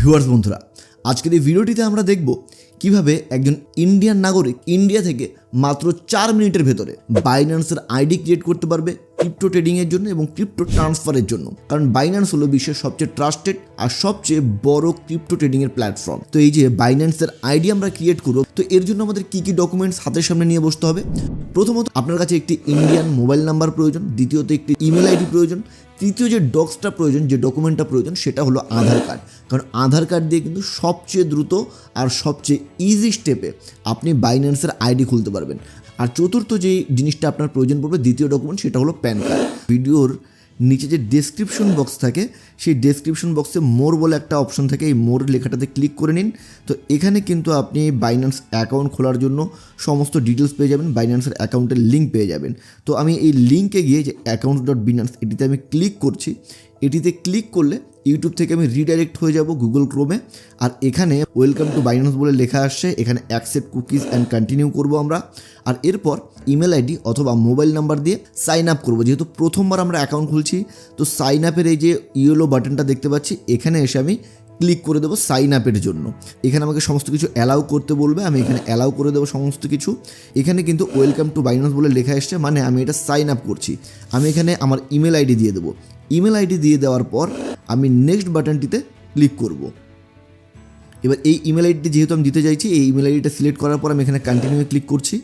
Viewers বন্ধুরা, আজকের এই ভিডিওটিতে আমরা দেখব কীভাবে একজন ইন্ডিয়ান নাগরিক ইন্ডিয়া থেকে মাত্র চার মিনিটের ভেতরে বাইন্যান্সের আইডি ক্রিয়েট করতে পারবে ক্রিপ্টো ট্রেডিংয়ের জন্য এবং ক্রিপ্টো ট্রান্সফারের জন্য। কারণ বাইন্যান্স হলো বিশ্বের সবচেয়ে ট্রাস্টেড আর সবচেয়ে বড় ক্রিপ্টো ট্রেডিংয়ের প্ল্যাটফর্ম তো এই যে বাইন্যান্সের আইডি আমরা ক্রিয়েট করব, তো এর জন্য আমাদের কী কী ডকুমেন্টস হাতের সামনে নিয়ে বসতে হবে? প্রথমত আপনার কাছে একটি ইন্ডিয়ান মোবাইল নাম্বার প্রয়োজন, দ্বিতীয়ত একটি ইমেল আইডি প্রয়োজন, তৃতীয় যে ডক্সটা প্রয়োজন, যে ডকুমেন্টটা প্রয়োজন, সেটা হলো আধার কার্ড কারণ আধার কার্ড দিয়ে কিন্তু সবচেয়ে দ্রুত আর সবচেয়ে ইজি স্টেপে আপনি বাইন্যান্সের আইডি খুলতে পারবেন। আর চতুর্থ যে জিনিসটা আপনার প্রয়োজন পড়বে, দ্বিতীয় ডকুমেন্ট সেটা হলো প্যান কার্ড ভিডিওর নিচে যে ডেসক্রিপশন বক্স থাকে, সেই ডেসক্রিপশন বক্সে মোর বলে একটা অপশন থাকে, এই মোর লেখাটাতে ক্লিক করে নিন। তো এখানে কিন্তু আপনি বাইন্যান্স অ্যাকাউন্ট খোলার জন্য সমস্ত ডিটেলস পেয়ে যাবেন বাইন্যান্সের অ্যাকাউন্টের লিঙ্ক পেয়ে যাবেন। তো আমি এই লিঙ্কে গিয়ে যে অ্যাকাউন্ট ডট বিনান্স এটিতে আমি ক্লিক করছি। এটিতে ক্লিক করলে ইউটিউব থেকে আমি রিডাইরেক্ট হয়ে যাব গুগল ক্রোমে আর এখানে ওয়েলকাম টু বাইনান্স বলে লেখা আসছে। এখানে অ্যাকসেপ্ট কুকিজ অ্যান্ড কন্টিনিউ করব আমরা। আর এরপর ইমেল আইডি অথবা মোবাইল নাম্বার দিয়ে সাইন আপ করব। যেহেতু প্রথমবার আমরা অ্যাকাউন্ট খুলছি, তো সাইন আপের এই যে ইয়েলো বাটনটা দেখতে পাচ্ছি, এখানে এসে আমি ক্লিক করে দেবো সাইন আপের জন্য। এখানে আমাকে সমস্ত কিছু অ্যালাউ করতে বলবে, আমি এখানে অ্যালাউ করে দেবো সমস্ত কিছু। এখানে কিন্তু ওয়েলকাম টু বাইন্যান্স বলে লেখা এসছে মানে আমি এটা সাইন আপ করছি। আমি এখানে আমার ইমেল আইডি দিয়ে দেবো। ইমেল আইডি দিয়ে দেওয়ার পর আমি নেক্সট বাটনটিতে ক্লিক করব। এবার এই ইমেল আইডিটি যেহেতু আমি দিতে চাইছি, এই ইমেল আইডিটা সিলেক্ট করার পর আমি এখানে কন্টিনিউ ক্লিক করছি।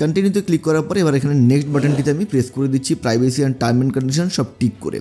কন্টিনিউতে ক্লিক করার পরে এবার এখানে নেক্সট বাটনটিতে আমি প্রেস করে দিচ্ছি privacy and term and condition সব টিক করে।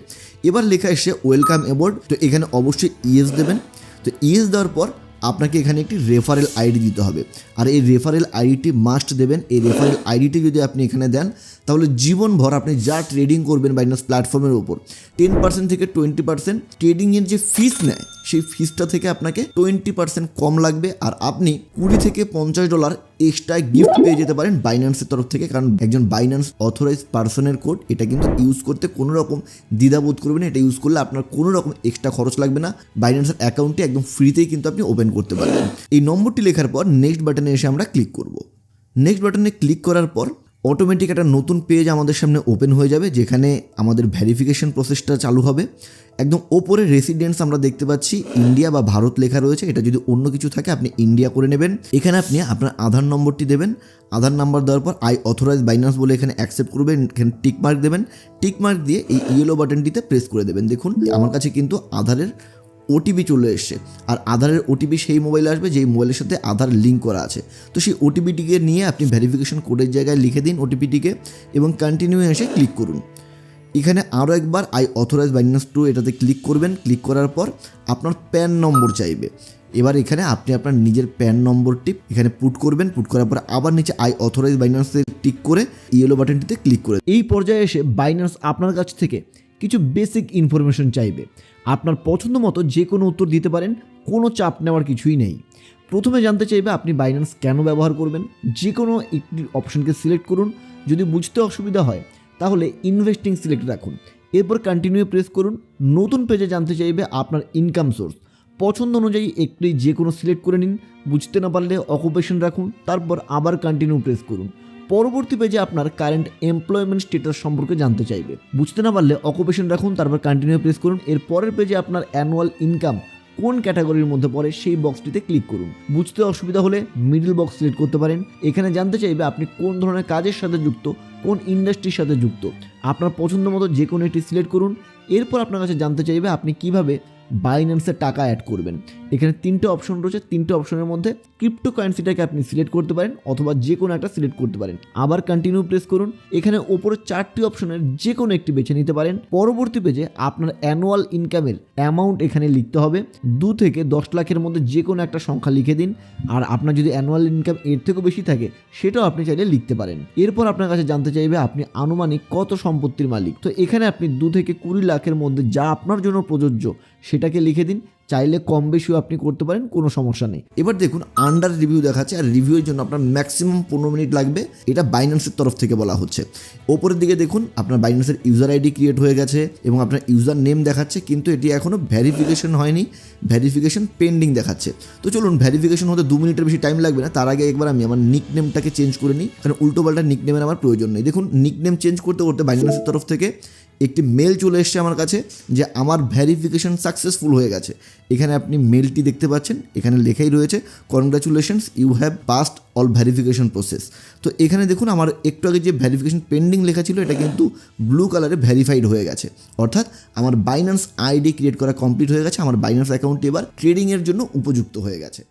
এবার লেখা এসে ওয়েলকাম অ্যাবোর্ড তো এখানে অবশ্যই ইএস দেবেন। তো ইএস দেওয়ার পর আপনাকে এখানে একটি রেফারেল আইডি দিতে হবে। আর এই রেফারেল আইডিটি মাস্ট দেবেন। এই রেফারেল আইডিটি যদি আপনি এখানে দেন, তাহলে জীবনভর আপনি যা ট্রেডিং করবেন বাইনাস প্ল্যাটফর্মের উপর টেন পার্সেন্ট থেকে টোয়েন্টি পার্সেন্ট ট্রেডিংয়ের যে ফিস নেয় সেই ফিসটা থেকে আপনাকে টোয়েন্টি পার্সেন্ট কম লাগবে আর আপনি কুড়ি থেকে পঞ্চাশ ডলার এক্সট্রা গিফট পেয়ে যেতে পারেন বাইন্যান্সের তরফ থেকে। কারণ একজন বাইন্যান্স অথরাইজ পার্সনের কোড এটা কিন্তু ইউজ করতে কোনো রকম দ্বিধাবোধ করবেন এটা ইউজ করলে আপনার কোনো রকম এক্সট্রা খরচ লাগবে না। বাইন্যান্সের অ্যাকাউন্টে একদম ফ্রিতেই কিন্তু আপনি ওপেন করতে পারবেন। এই নম্বরটি লেখার পর নেক্সট বাটনে এসে আমরা ক্লিক করব। নেক্সট বাটনে ক্লিক করার পর অটোমেটিক একটা নতুন পেজ আমাদের সামনে ওপেন হয়ে যাবে, যেখানে আমাদের ভ্যারিফিকেশন প্রসেসটা চালু হবে। একদম ওপরে রেসিডেন্স আমরা দেখতে পাচ্ছি ইন্ডিয়া বা ভারত লেখা রয়েছে। এটা যদি অন্য কিছু থাকে, আপনি ইন্ডিয়া করে নেবেন। এখানে আপনি আপনার আধার নম্বরটি দেবেন। আধার নাম্বার দেওয়ার পর আই অথরাইজ বাইন্যান্স বলে এখানে অ্যাকসেপ্ট করবেন, এখানে টিক মার্ক দেবেন। টিক মার্ক দিয়ে এই ইয়েলো বাটনটিতে প্রেস করে দেবেন। দেখুন, আমার কাছে কিন্তু আধারের ওটিপি চলে এসছে। আর আধারের ওটিপি সেই মোবাইলে আসবে, যেই মোবাইলের সাথে আধার লিঙ্ক করা আছে। তো সেই ওটিপিটিকে নিয়ে আপনি ভেরিফিকেশন কোডের জায়গায় লিখে দিন ওটিপিটিকে এবং কন্টিনিউ এসে ক্লিক করুন। এখানে আরও একবার আই অথরাইজ বাইন্যান্স টু এটাতে ক্লিক করবেন। ক্লিক করার পর আপনার প্যান নম্বর চাইবে। এবার এখানে আপনি আপনার নিজের প্যান নম্বরটি এখানে পুট করবেন। পুট করার পর আবার নিচে আই অথরাইজ বাইন্যান্সে টিক করে ইয়েলো বাটনটিতে ক্লিক করে এই পর্যায়ে এসে বাইন্যান্স আপনার কাছ থেকে কিছু বেসিক ইনফরমেশন চাইবে। আপনার পছন্দ মতো যে কোনো উত্তর দিতে পারেন, কোনো চাপ নেওয়ার কিছুই নেই। প্রথমে জানতে চাইবে আপনি বাইন্যান্স কেন ব্যবহার করবেন? যে কোনো একটি অপশনকে সিলেক্ট করুন। যদি বুঝতে অসুবিধা হয়, তাহলে ইনভেস্টিং সিলেক্ট রাখুন। এরপর কন্টিনিউ প্রেস করুন। নতুন পেজে জানতে চাইবে আপনার ইনকাম সোর্স পছন্দ অনুযায়ী একটি যে কোনো সিলেক্ট করে নিন। বুঝতে না পারলে অকুপেশন রাখুন। তারপর আবার কন্টিনিউ প্রেস করুন। পরবর্তী পেজে আপনার কারেন্ট এমপ্লয়মেন্ট স্টেটাস সম্পর্কে জানতে চাইবে। বুঝতে না পারলে অকুপেশন রাখুন, তারপর কন্টিনিউ প্রেস করুন, এর পরের পেজে আপনার অ্যানুয়াল ইনকাম কোন ক্যাটাগরির মধ্যে পড়ে সেই বক্সটিতে ক্লিক করুন। বুঝতে অসুবিধা হলে মিডল বক্স সিলেক্ট করতে পারেন। এখানে জানতে চাইবে আপনি কোন ধরনের কাজের সাথে যুক্ত, কোন ইন্ডাস্ট্রির সাথে যুক্ত। আপনার পছন্দ মতো যে কোনো একটি সিলেক্ট করুন। এরপর আপনার কাছে জানতে চাইবে আপনি কীভাবে বাইন্যান্সে টাকা অ্যাড করবেন। এখানে তিনটে অপশন রয়েছে। তিনটে অপশনের মধ্যে ক্রিপ্টো কারেন্সিটাকে আপনি সিলেক্ট করতে পারেন অথবা যে কোনো একটা সিলেক্ট করতে পারেন। আবার কন্টিনিউ প্রেস করুন। এখানে ওপরে চারটি অপশনের যে কোনো একটি বেছে নিতে পারেন। পরবর্তী পেজে আপনার অ্যানুয়াল ইনকামের অ্যামাউন্ট এখানে লিখতে হবে। দু থেকে দশ লাখের মধ্যে যে কোনো একটা সংখ্যা লিখে দিন। আর আপনার যদি অ্যানুয়াল ইনকাম এর থেকেও বেশি থাকে, সেটাও আপনি চাইলে লিখতে পারেন। এরপর আপনার কাছে জানতে চাইবে, আপনি আনুমানিক কত সম্পত্তির মালিক? তো এখানে আপনি দু থেকে কুড়ি লাখের মধ্যে যা আপনার জন্য প্রযোজ্য সেটাকে লিখে দিন, চাইলে কম বেশিও আপনি করতে পারেন, কোনো সমস্যা নেই। এবার দেখুন আন্ডার রিভিউ দেখাচ্ছে, আর রিভিউয়ের জন্য আপনার ম্যাক্সিমাম পনেরো মিনিট লাগবে। এটা বাইন্যান্সের তরফ থেকে বলা হচ্ছে। ওপরের দিকে দেখুন, আপনার বাইন্যান্সের ইউজার আইডি ক্রিয়েট হয়ে গেছে এবং আপনার ইউজার নেম দেখাচ্ছে, কিন্তু এটি এখনও ভ্যারিফিকেশন হয়নি ভ্যারিফিকেশন পেন্ডিং দেখাচ্ছে। তো চলুন ভ্যারিফিকেশন হতে দু মিনিটের বেশি টাইম লাগবে না, তার আগে একবার আমি আমার নিক নেমটাকে চেঞ্জ করে নিই, কারণ উল্টো পাল্টা নিক নেমের আমার প্রয়োজন নেই। দেখুন নিক নেম চেঞ্জ করতে করতে বাইন্যান্সের তরফ থেকে একটি মেল চলে এসছে আমার কাছে যে আমার ভ্যারিফিকেশন সাকসেসফুল হয়ে গেছে। এখানে আপনি মেলটি দেখতে পাচ্ছেন, এখানে লেখাই রয়েছে congratulations you have passed all verification process তো এখানে দেখুন, আমার একটু আগে যে ভ্যারিফিকেশন পেন্ডিং লেখা ছিল, এটা কিন্তু ব্লু কালারে ভ্যারিফাইড হয়ে গেছে। অর্থাৎ আমার বাইন্যান্স আইডি ক্রিয়েট করা কমপ্লিট হয়ে গেছে, আমার বাইন্যান্স অ্যাকাউন্টটি এবার ট্রেডিংয়ের জন্য উপযুক্ত হয়ে গেছে।